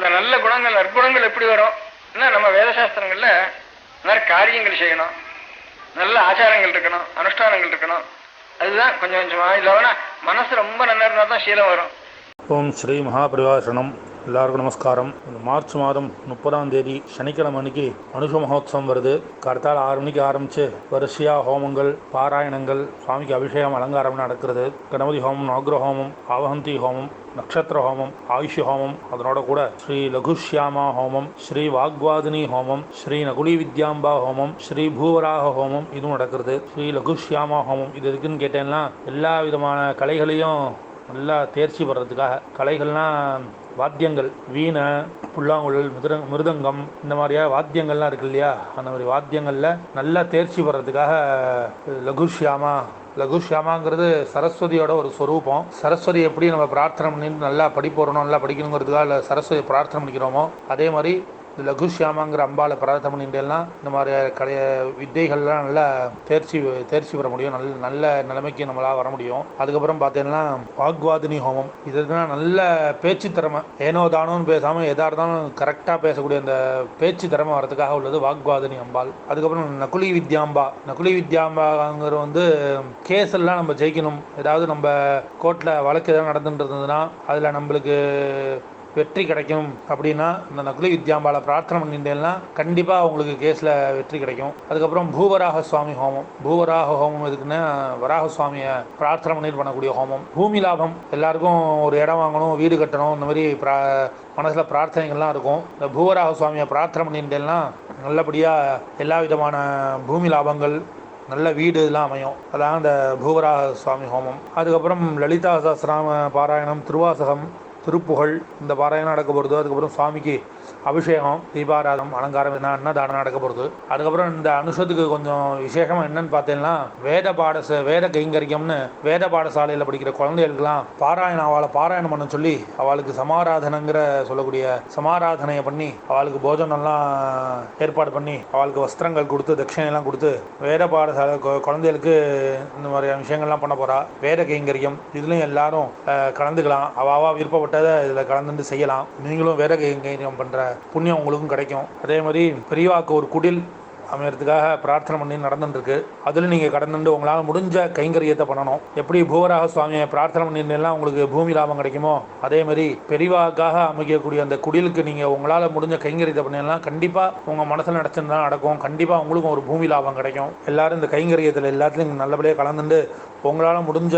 அந்த நல்ல குணங்கள் நற்குணங்கள் எப்படி வரும்? நம்ம வேதசாஸ்திரங்கள்ல நிறைய காரியங்கள் செய்யணும். நல்ல ஆச்சாரங்கள் இருக்கணும் அனுஷ்டானங்கள் இருக்கணும். அதுதான் கொஞ்சம் கொஞ்சமா இல்லைன்னா மனசு ரொம்ப நல்லா இருந்தால் தான் சீலம் வரும். ஓம் ஸ்ரீ மகாபிரிவாசனம் எல்லாருக்கும் நமஸ்காரம். இந்த மார்ச் மாதம் முப்பதாம் தேதி சனிக்கிழமை அன்னைக்கு அனுஷ மகோத்சவம் வருது. கர்த்தால் ஆறு மணிக்கு ஆரம்பித்து வரிசையா ஹோமங்கள் பாராயணங்கள் சுவாமிக்கு அபிஷேகம் அலங்காரம் நடக்கிறது. கணபதி ஹோமம் நவகிர ஹோமம் ஆவஹந்தி ஹோமம் நட்சத்திர ஹோமம் ஆயுஷ் ஹோமம் அதனோட கூட ஸ்ரீ லகுஷ்யாமா ஹோமம் ஸ்ரீ வாக்வாதினி ஹோமம் ஸ்ரீ நகுலி வித்யாம்பா ஹோமம் ஸ்ரீ பூவராக ஹோமம் இதுவும் நடக்கிறது. ஸ்ரீ லகுஷ்யாமா ஹோமம் இது எதுக்குன்னு கேட்டேன்னா எல்லா விதமான கலைகளையும் நல்லா தேர்ச்சி பெறதுக்காக கலைகள்லாம் வாத்தியங்கள் வீணை புல்லாங்குழல் மிருத மிருதங்கம் இந்த மாதிரியா வாத்தியங்கள்லாம் இருக்கு இல்லையா? அந்த மாதிரி வாத்தியங்களில் நல்லா தேர்ச்சி பெறதுக்காக லகுஷ்யாமா லகுஷ்யாமாங்கிறது சரஸ்வதியோட ஒரு ஸ்வரூபம் சரஸ்வதி எப்படி நம்ம பிரார்த்தனை பண்ணி நல்லா படிப்போறணும் நல்லா படிக்கணுங்கிறதுக்காக இல்லை சரஸ்வதி பிரார்த்தனை பண்ணிக்கிறோமோ அதே மாதிரி லகுஷ்யாமாங்கிற அம்பாவை பிரார்த்தனை பண்ணிட்டேன்னா இந்த மாதிரி கலைய வித்தைகள்லாம் நல்லா தேர்ச்சி தேர்ச்சி பெற முடியும். நல்ல நல்ல நிலைமைக்கு நம்மளால் வர முடியும். அதுக்கப்புறம் பார்த்தீங்கன்னா வாக்வாதினி ஹோமம். இதுனா நல்ல பேச்சு திறமை. ஏனோ தானோன்னு பேசாமல் எதா இருந்தாலும் கரெக்டாக பேசக்கூடிய அந்த பேச்சு திறமை வரதுக்காக உள்ளது வாக்வாதினி அம்பாள். அதுக்கப்புறம் நகுலி வித்யாம்பா. நகுலி வித்யாம்பாங்கிற வந்து கேஸ் எல்லாம் நம்ம ஜெயிக்கணும். ஏதாவது நம்ம கோர்ட்டில் வழக்கு எதாவது நடந்துட்டு இருந்ததுன்னா அதில் நம்மளுக்கு வெற்றி கிடைக்கும் அப்படின்னா இந்த நகுலி வித்யாம்பால பிரார்த்தனை பண்ணிட்டேன்னா கண்டிப்பாக உங்களுக்கு கேஸில் வெற்றி கிடைக்கும். அதுக்கப்புறம் பூவராக சுவாமி ஹோமம். பூவராக ஹோமம் எதுக்குன்னா வராக சுவாமியை பிரார்த்தனை பண்ணிட்டு பண்ணக்கூடிய ஹோமம். பூமி லாபம். எல்லாருக்கும் ஒரு இடம் வாங்கணும் வீடு கட்டணும் இந்த மாதிரி பிரா மனசில் பிரார்த்தனைகள்லாம் இருக்கும். இந்த பூவராக சுவாமியை பிரார்த்தனை பண்ணிட்டேன்னா நல்லபடியாக எல்லா விதமான பூமி லாபங்கள் நல்ல வீடு இதெல்லாம் அமையும். அதான் இந்த பூவராக சுவாமி ஹோமம். அதுக்கப்புறம் லலிதா சாஸ்திராம பாராயணம் திருவாசகம் திருப்புகழ் இந்த பாராயணம் நடக்க போகிறது அதுக்கப்புறம் சுவாமிக்கு அபிஷேகம் தீபாராதம் அலங்காரம் என்ன அன்னதானம் நடக்க போகிறது அதுக்கப்புறம் இந்த அனுஷத்துக்கு கொஞ்சம் விசேஷமாக என்னன்னு பார்த்தீங்கன்னா வேத பாடச வேத கைங்கரிக்கம்னு வேத பாடசாலையில் படிக்கிற குழந்தைகளுக்கெல்லாம் பாராயணம் அவளை பாராயணம் பண்ண சொல்லி அவளுக்கு சமாராதனைங்கிற சொல்லக்கூடிய சமாராதனையை பண்ணி அவளுக்கு போஜனம்லாம் ஏற்பாடு பண்ணி அவளுக்கு வஸ்திரங்கள் கொடுத்து தட்சிணையெல்லாம் கொடுத்து வேத பாடசாலை குழந்தைகளுக்கு இந்த மாதிரியான விஷயங்கள்லாம் பண்ண போறா. வேத கைங்கரியம் இதுலையும் எல்லாரும் கலந்துக்கலாம். அவாவா விருப்பப்பட்டதை இதில் கலந்துட்டு செய்யலாம். நீங்களும் வேத கைங்கரியம் பண்ணுற புண்ணியம் உங்களுக்கும் கிடைக்கும். அதே மாதிரி பெரியவாக்கு ஒரு குடில் அமையறதுக்காக பிரார்த்தனை பண்ணி நடந்துட்டுருக்கு. அதில் நீங்கள் கடந்துட்டு உங்களால் முடிஞ்ச கைங்கரியத்தை பண்ணணும். எப்படி பூவராக சுவாமியை பிரார்த்தனை பண்ணியிருந்தெல்லாம் உங்களுக்கு பூமி லாபம் கிடைக்குமோ? அதே மாதிரி பெரிவாக்காக அமைக்கக்கூடிய அந்த குடிலுக்கு நீங்கள் உங்களால் முடிஞ்ச கைங்கரியத்தை பண்ணீங்கன்னா கண்டிப்பாக உங்கள் மனசில் நடச்சிருந்தா நடக்கும். கண்டிப்பாக உங்களுக்கும் ஒரு பூமி லாபம் கிடைக்கும். எல்லாரும் இந்த கைங்கரியத்தில் எல்லாத்துலையும் நல்லபடியாக கலந்துட்டு உங்களால் முடிஞ்ச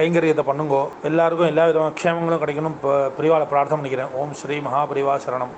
கைங்கரியத்தை பண்ணுங்கோ. எல்லாருக்கும் எல்லா விதமான க்ஷேமங்களும் கிடைக்கணும். இப்போ பிரிவால பிரார்த்தனை பண்ணிக்கிறேன். ஓம் ஸ்ரீ மகாபிரிவா சரணம்